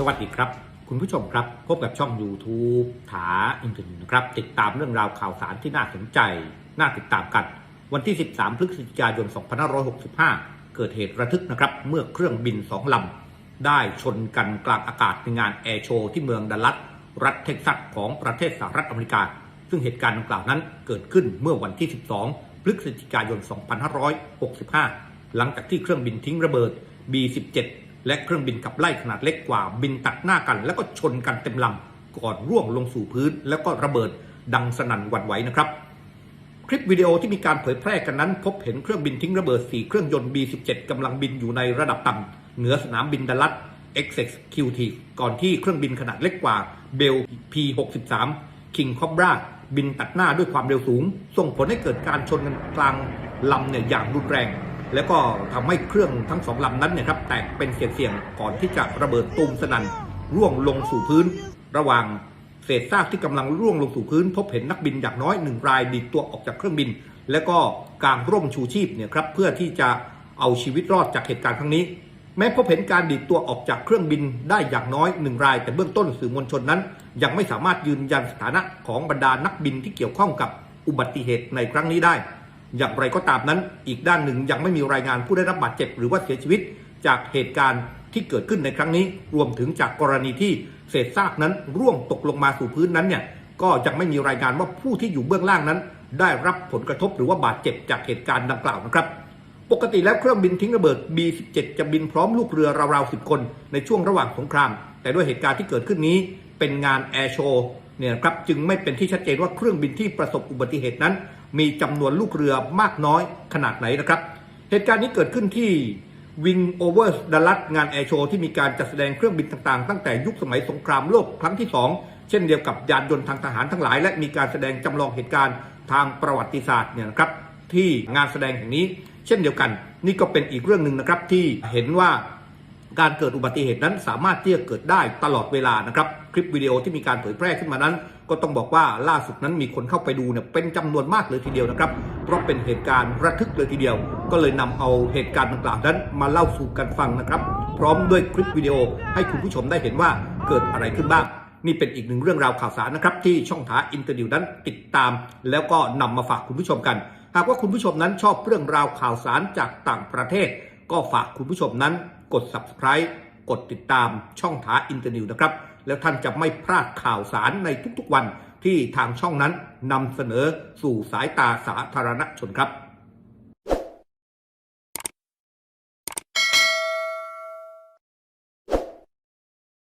สวัสดีครับ คุณผู้ชมครับ พบกับช่อง YouTube ถาอินเทอร์เน็ตนะครับ ติดตามเรื่องราวข่าวสารที่น่าสนใจ น่าติดตามกัน วันที่ 13 พฤศจิกายน 2565 เกิดเหตุระทึกนะครับ เมื่อเครื่องบินสองลำ ได้ชนกันกลางอากาศในงานแอร์โชว์ที่เมืองดัลลัส รัฐเท็กซัสของประเทศสหรัฐอเมริกา ซึ่งเหตุการณ์ดังกล่าวนั้นเกิดขึ้นเมื่อวันที่ 12 พฤศจิกายน 2565 หลังจากที่เครื่องบินทิ้งระเบิด B-17 และเครื่องบินขับไล่ขนาดเล็กกว่าบินตัดหน้ากัน แล้วก็ชนกันเต็มลำก่อนร่วงลงสู่พื้น แล้วก็ระเบิดดังสนั่นหวั่นไหวนะครับ คลิปวิดีโอที่มีการเผยแพร่กันนั้น พบเห็นเครื่องบินทิ้งระเบิด 4 เครื่องยนต์ B-17 กำลังบินอยู่ในระดับต่ำเหนือสนามบินดัลลัส XXQT ก่อนที่เครื่องบินขนาดเล็กกว่า Bell P63 King Cobra บินตัดหน้าด้วยความเร็วสูง ส่งผลให้เกิดการชนกันกลางลำเนี่ยอย่างรุนแรง แล้วก็ทำให้เครื่องทั้งสองลำนั้นเนี่ยครับแตกเป็นเสียงๆก่อนที่จะระเบิดตูมสนั่นร่วงลงสู่พื้น ระหว่างเศษซากที่กำลังร่วงลงสู่พื้น พบเห็นนักบินอย่างน้อยหนึ่งรายดีดตัวออกจากเครื่องบิน และก็กางร่มชูชีพเนี่ยครับเพื่อที่จะเอาชีวิตรอดจากเหตุการณ์ครั้งนี้ แม้พบเห็นการดีดตัวออกจากเครื่องบินได้อย่างน้อยหนึ่งราย แต่เบื้องต้นสื่อมวลชนนั้น ยังไม่สามารถยืนยันสถานะของบรรดานักบินที่เกี่ยวข้องกับอุบัติเหตุในครั้งนี้ได้ อย่างไรก็ตามนั้นอีกด้านหนึ่งยังไม่มีรายงานผู้ได้รับบาดเจ็บหรือว่าเสียชีวิต จากเหตุการณ์ที่เกิดขึ้นในครั้งนี้ รวมถึงจากกรณีที่เศษซากนั้นร่วงตกลงมาสู่พื้นนั้นเนี่ยก็ยังไม่มีรายงานว่าผู้ที่อยู่เบื้องล่างนั้น ได้รับผลกระทบหรือว่าบาดเจ็บจากเหตุการณ์ดังกล่าวนะครับ ปกติแล้วเครื่องบินทิ้งระเบิด B-17 จะบินพร้อมลูกเรือราวๆ10 คนในช่วงระหว่างสงคราม แต่ด้วยเหตุการณ์ที่เกิดขึ้นนี้ เป็นงานแอร์โชว์ เนี่ยครับจึงไม่เป็นที่ชัดเจนว่าเครื่องบินที่ประสบอุบัติเหตุนั้น มีจำนวนลูกเรือมากน้อยขนาดไหนนะครับ เหตุการณ์นี้เกิดขึ้นที่วิงโอเวอร์ดัลลัสงานแอร์โชว์ที่มีการจัดแสดงเครื่องบินต่างๆ ตั้งแต่ยุคสมัยสงครามโลกครั้งที่ 2 เช่นเดียวกับยานยนต์ทางทหารทั้งหลาย และมีการแสดงจำลองเหตุการณ์ทางประวัติศาสตร์เนี่ยนะครับที่งานแสดงแห่งนี้ เช่นเดียวกัน นี่ก็เป็นอีกเรื่องหนึ่งนะครับที่เห็นว่า การเกิดอุบัติเหตุนั้นสามารถที่จะเกิดได้ตลอดเวลานะครับ คลิปวิดีโอที่มีการเผยแพร่ขึ้นมานั้น ก็ต้องบอกว่าล่าสุดนั้นมีคนเข้าไปดูเนี่ยเป็นจำนวนมากเลยทีเดียวนะครับ เพราะเป็นเหตุการณ์ระทึกเลยทีเดียว ก็เลยนำเอาเหตุการณ์ต่างๆนั้นมาเล่าสู่กันฟังนะครับ พร้อมด้วยคลิปวิดีโอให้คุณผู้ชมได้เห็นว่าเกิดอะไรขึ้นบ้างนี่เป็นอีกหนึ่งเรื่องราวข่าวสารนะครับที่ช่องทาอินเตอร์ดิวนั้นติดตาม แล้วก็นำมาฝากคุณผู้ชมกัน หากว่าคุณผู้ชมนั้นชอบเรื่องราวข่าวสารจากต่างประเทศ ก็ฝากคุณผู้ชมนั้นกด subscribe กดติดตามช่องทาอินเตอร์นิวนะครับ แล้วท่านจะไม่พลาดข่าวสารในทุกๆวันที่ทางช่องนั้นนำเสนอสู่สายตาสาธารณชนครับ